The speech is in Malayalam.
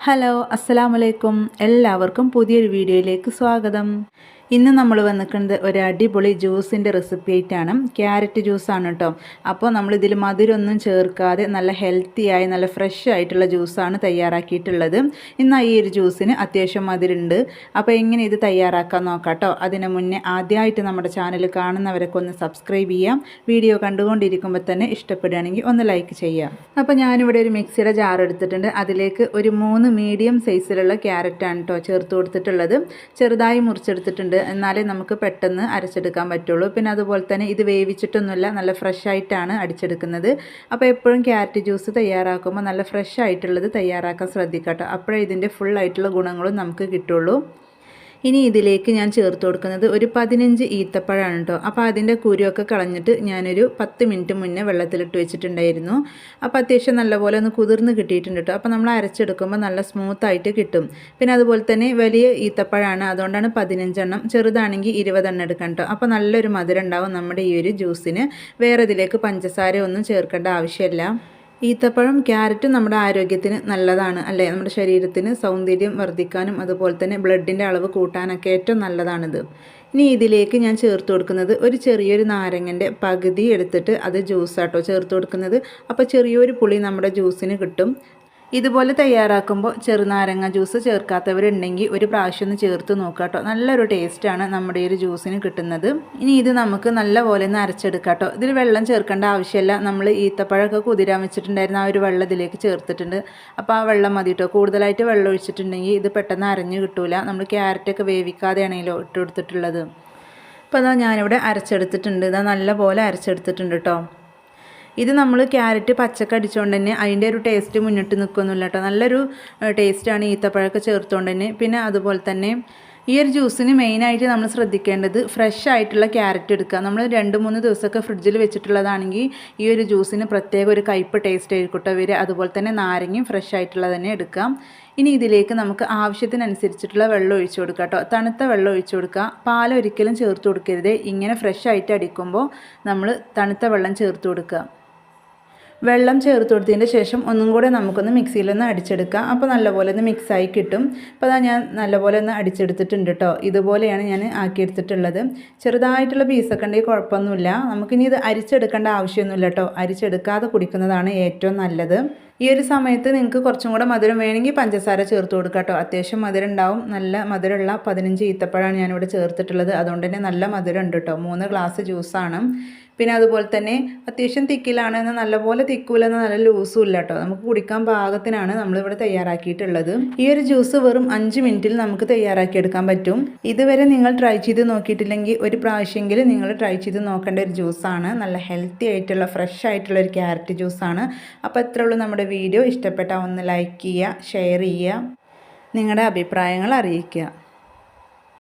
ഹലോ അസ്സലാമലൈക്കും എല്ലാവർക്കും പുതിയൊരു വീഡിയോയിലേക്ക് സ്വാഗതം. ഇന്ന് നമ്മൾ വന്നിരിക്കുന്നത് ഒരു അടിപൊളി ജ്യൂസിന്റെ റെസിപ്പി ആയിട്ടാണ്. ക്യാരറ്റ് ജ്യൂസാണ് കേട്ടോ. അപ്പോൾ നമ്മൾ നമ്മളിതിൽ മധുരമൊന്നും ചേർക്കാതെ നല്ല ഹെൽത്തിയായി നല്ല ഫ്രഷ് ആയിട്ടുള്ള ജ്യൂസാണ് തയ്യാറാക്കിയിട്ടുള്ളത്. ഇന്ന് ഈ ഒരു ജ്യൂസിന് അത്യാവശ്യം മധുരമുണ്ട്. അപ്പോൾ എങ്ങനെ ഇത് തയ്യാറാക്കാൻ നോക്കാം കേട്ടോ. അതിന് മുന്നേ ആദ്യമായിട്ട് നമ്മുടെ ചാനൽ കാണുന്നവരൊക്കെ ഒന്ന് സബ്സ്ക്രൈബ് ചെയ്യാം. വീഡിയോ കണ്ടുകൊണ്ടിരിക്കുമ്പോൾ തന്നെ ഇഷ്ടപ്പെടുകയാണെങ്കിൽ ഒന്ന് ലൈക്ക് ചെയ്യാം. അപ്പോൾ ഞാനിവിടെ ഒരു മിക്സിയുടെ ജാർ എടുത്തിട്ടുണ്ട്. അതിലേക്ക് ഒരു മൂന്ന് മീഡിയം സൈസിലുള്ള ക്യാരറ്റാണ് കേട്ടോ ചേർത്ത് കൊടുത്തിട്ടുള്ളത്. ചെറുതായി മുറിച്ചെടുത്തിട്ടുണ്ട്. എന്നാലേ നമുക്ക് പെട്ടെന്ന് അരച്ചെടുക്കാൻ പറ്റുള്ളൂ. പിന്നെ അതുപോലെ തന്നെ ഇത് വേവിച്ചിട്ടൊന്നുമില്ല നല്ല ഫ്രഷ് ആയിട്ടാണ് അടിച്ചെടുക്കുന്നത്. അപ്പോൾ എപ്പോഴും ക്യാരറ്റ് ജ്യൂസ് തയ്യാറാക്കുമ്പോൾ നല്ല ഫ്രഷ് ആയിട്ടുള്ളത് തയ്യാറാക്കാൻ ശ്രദ്ധിക്കട്ടോ. കേട്ടോ അപ്പോഴേ ഇതിന്റെ ഫുൾ ആയിട്ടുള്ള ഗുണങ്ങളും നമുക്ക് കിട്ടുള്ളൂ. ഇനി ഇതിലേക്ക് ഞാൻ ചേർത്ത് കൊടുക്കുന്നത് ഒരു പതിനഞ്ച് ഈത്തപ്പഴമാണ് കേട്ടോ അപ്പോൾ അതിന്റെ കുരുവൊക്കെ കളഞ്ഞിട്ട് ഞാനൊരു പത്ത് മിനിറ്റ് മുന്നേ വെള്ളത്തിലിട്ട് വെച്ചിട്ടുണ്ടായിരുന്നു. അപ്പോൾ അത്യാവശ്യം നല്ലപോലെ ഒന്ന് കുതിർന്ന് കിട്ടിയിട്ടുണ്ട് കേട്ടോ അപ്പോൾ നമ്മൾ അരച്ചെടുക്കുമ്പോൾ നല്ല സ്മൂത്തായിട്ട് കിട്ടും. പിന്നെ അതുപോലെ തന്നെ വലിയ ഈത്തപ്പഴമാണ് അതുകൊണ്ടാണ് പതിനഞ്ചെണ്ണം. ചെറുതാണെങ്കിൽ ഇരുപതെണ്ണം എടുക്കണം കേട്ടോ അപ്പോൾ നല്ലൊരു മധുരം ഉണ്ടാവും നമ്മുടെ ഈ ഒരു ജ്യൂസിന്. വേറെ ഇതിലേക്ക് പഞ്ചസാര ഒന്നും ചേർക്കേണ്ട ആവശ്യമില്ല. ഈത്തപ്പഴം ക്യാരറ്റും നമ്മുടെ ആരോഗ്യത്തിന് നല്ലതാണ് അല്ലേ? നമ്മുടെ ശരീരത്തിന് സൗന്ദര്യം വർദ്ധിക്കാനും അതുപോലെ തന്നെ ബ്ലഡിന്റെ അളവ് കൂട്ടാനൊക്കെ ഏറ്റവും നല്ലതാണിത്. ഇനി ഇതിലേക്ക് ഞാൻ ചേർത്ത് കൊടുക്കുന്നത് ഒരു ചെറിയൊരു നാരങ്ങന്റെ പകുതി എടുത്തിട്ട് അത് ജ്യൂസാട്ടോ ചേർത്ത് കൊടുക്കുന്നത്. അപ്പോൾ ചെറിയൊരു പുളി നമ്മുടെ ജ്യൂസിന് കിട്ടും. ഇതുപോലെ തയ്യാറാക്കുമ്പോൾ ചെറുനാരങ്ങ ജ്യൂസ് ചേർക്കാത്തവരുണ്ടെങ്കിൽ ഒരു പ്രാവശ്യം ഒന്ന് ചേർത്ത് നോക്കുക കേട്ടോ. നല്ലൊരു ടേസ്റ്റാണ് നമ്മുടെ ഈ ഒരു ജ്യൂസിന് കിട്ടുന്നത്. ഇനി ഇത് നമുക്ക് നല്ല പോലെ ഒന്ന് അരച്ചെടുക്കാം കേട്ടോ. ഇതിൽ വെള്ളം ചേർക്കേണ്ട ആവശ്യമില്ല. നമ്മൾ ഈത്തപ്പഴമൊക്കെ കുതിരാൻ വെച്ചിട്ടുണ്ടായിരുന്ന ആ ഒരു വെള്ളം ഇതിലേക്ക് ചേർത്തിട്ടുണ്ട്. അപ്പോൾ ആ വെള്ളം മതി കേട്ടോ. കൂടുതലായിട്ട് വെള്ളം ഒഴിച്ചിട്ടുണ്ടെങ്കിൽ ഇത് പെട്ടെന്ന് അരഞ്ഞു കിട്ടൂല. നമ്മൾ ക്യാരറ്റൊക്കെ വേവിക്കാതെയാണെങ്കിലോ ഇട്ട് കൊടുത്തിട്ടുള്ളത്. അപ്പോൾ അതാ ഞാനിവിടെ അരച്ചെടുത്തിട്ടുണ്ട്. ഇതാ നല്ല പോലെ അരച്ചെടുത്തിട്ടുണ്ട് കേട്ടോ. ഇത് നമ്മൾ ക്യാരറ്റ് പച്ചക്ക അടിച്ചുകൊണ്ട് തന്നെ അതിന്റെ ഒരു ടേസ്റ്റ് മുന്നിട്ട് നിൽക്കുന്നില്ല കേട്ടോ. നല്ലൊരു ടേസ്റ്റാണ് ഈത്തപ്പഴമൊക്കെ ചേർത്തുകൊണ്ട് തന്നെ. പിന്നെ അതുപോലെ തന്നെ ഈ ഒരു ജ്യൂസിന് മെയിനായിട്ട് നമ്മൾ ശ്രദ്ധിക്കേണ്ടത് ഫ്രഷ് ആയിട്ടുള്ള ക്യാരറ്റ് എടുക്കുക. നമ്മൾ രണ്ട് മൂന്ന് ദിവസമൊക്കെ ഫ്രിഡ്ജിൽ വെച്ചിട്ടുള്ളതാണെങ്കിൽ ഈ ഒരു ജ്യൂസിന് പ്രത്യേക ഒരു കയ്പ്പ് ടേസ്റ്റ് ആയിരിക്കട്ടെ വരിക. അതുപോലെ തന്നെ നാരങ്ങയും ഫ്രഷ് ആയിട്ടുള്ള തന്നെ എടുക്കാം ഇനി ഇതിലേക്ക് നമുക്ക് ആവശ്യത്തിനനുസരിച്ചിട്ടുള്ള വെള്ളം ഒഴിച്ചു കൊടുക്കുക കേട്ടോ. തണുത്ത വെള്ളം ഒഴിച്ചു കൊടുക്കുക. പാൽ ഒരിക്കലും ചേർത്ത് കൊടുക്കരുത്. ഇങ്ങനെ ഫ്രഷ് ആയിട്ട് അടിക്കുമ്പോൾ നമ്മൾ തണുത്ത വെള്ളം ചേർത്ത് കൊടുക്കുക. വെള്ളം ചേർത്ത് കൊടുത്തതിന്റെ ശേഷം ഒന്നും കൂടെ നമുക്കൊന്ന് മിക്സിയിലൊന്ന് അടിച്ചെടുക്കാം. അപ്പോൾ നല്ലപോലെ ഒന്ന് മിക്സായി കിട്ടും. അപ്പോൾ അതാ ഞാൻ നല്ലപോലെ ഒന്ന് അടിച്ചെടുത്തിട്ടുണ്ട് കേട്ടോ. ഇതുപോലെയാണ് ഞാൻ ആക്കിയെടുത്തിട്ടുള്ളത്. ചെറുതായിട്ടുള്ള പീസൊക്കെ ഉണ്ടെങ്കിൽ കുഴപ്പമൊന്നുമില്ല. നമുക്കിനി ഇത് അരിച്ചെടുക്കേണ്ട ആവശ്യമൊന്നുമില്ല കേട്ടോ. അരിച്ചെടുക്കാതെ കുടിക്കുന്നതാണ് ഏറ്റവും നല്ലത്. ഈ ഒരു സമയത്ത് നിങ്ങൾക്ക് കുറച്ചും കൂടെ മധുരം വേണമെങ്കിൽ പഞ്ചസാര ചേർത്ത് കൊടുക്കുക കേട്ടോ. അത്യാവശ്യം മധുരം ഉണ്ടാവും. നല്ല മധുരമുള്ള പതിനഞ്ച് ഈത്തപ്പഴമാണ് ഞാനിവിടെ ചേർത്തിട്ടുള്ളത്. അതുകൊണ്ട് തന്നെ നല്ല മധുരം ഉണ്ട് കേട്ടോ. മൂന്ന് ഗ്ലാസ് ജ്യൂസാണ് പിന്നെ അതുപോലെ തന്നെ അത്യാവശ്യം തിക്കിലാണ് എന്നാൽ നല്ലപോലെ തിക്കൂലെന്ന് നല്ല ലൂസും ഇല്ല കേട്ടോ നമുക്ക് കുടിക്കാൻ പാകത്തിനാണ് നമ്മളിവിടെ തയ്യാറാക്കിയിട്ടുള്ളത്. ഈ ഒരു ജ്യൂസ് വെറും അഞ്ച് മിനിറ്റിൽ നമുക്ക് തയ്യാറാക്കിയെടുക്കാൻ പറ്റും. ഇതുവരെ നിങ്ങൾ ട്രൈ ചെയ്ത് നോക്കിയിട്ടില്ലെങ്കിൽ ഒരു പ്രാവശ്യമെങ്കിലും നിങ്ങൾ ട്രൈ ചെയ്ത് നോക്കേണ്ട ഒരു ജ്യൂസാണ് നല്ല ഹെൽത്തി ആയിട്ടുള്ള ഫ്രഷ് ആയിട്ടുള്ള ഒരു ക്യാരറ്റ് ജ്യൂസാണ് അപ്പോൾ എത്ര ഉള്ളൂ നമ്മുടെ വീഡിയോ ഇഷ്ടപ്പെട്ടാൽ ഒന്ന് ലൈക്ക് ചെയ്യുക ഷെയർ ചെയ്യുക. നിങ്ങളുടെ അഭിപ്രായങ്ങൾ അറിയിക്കുക.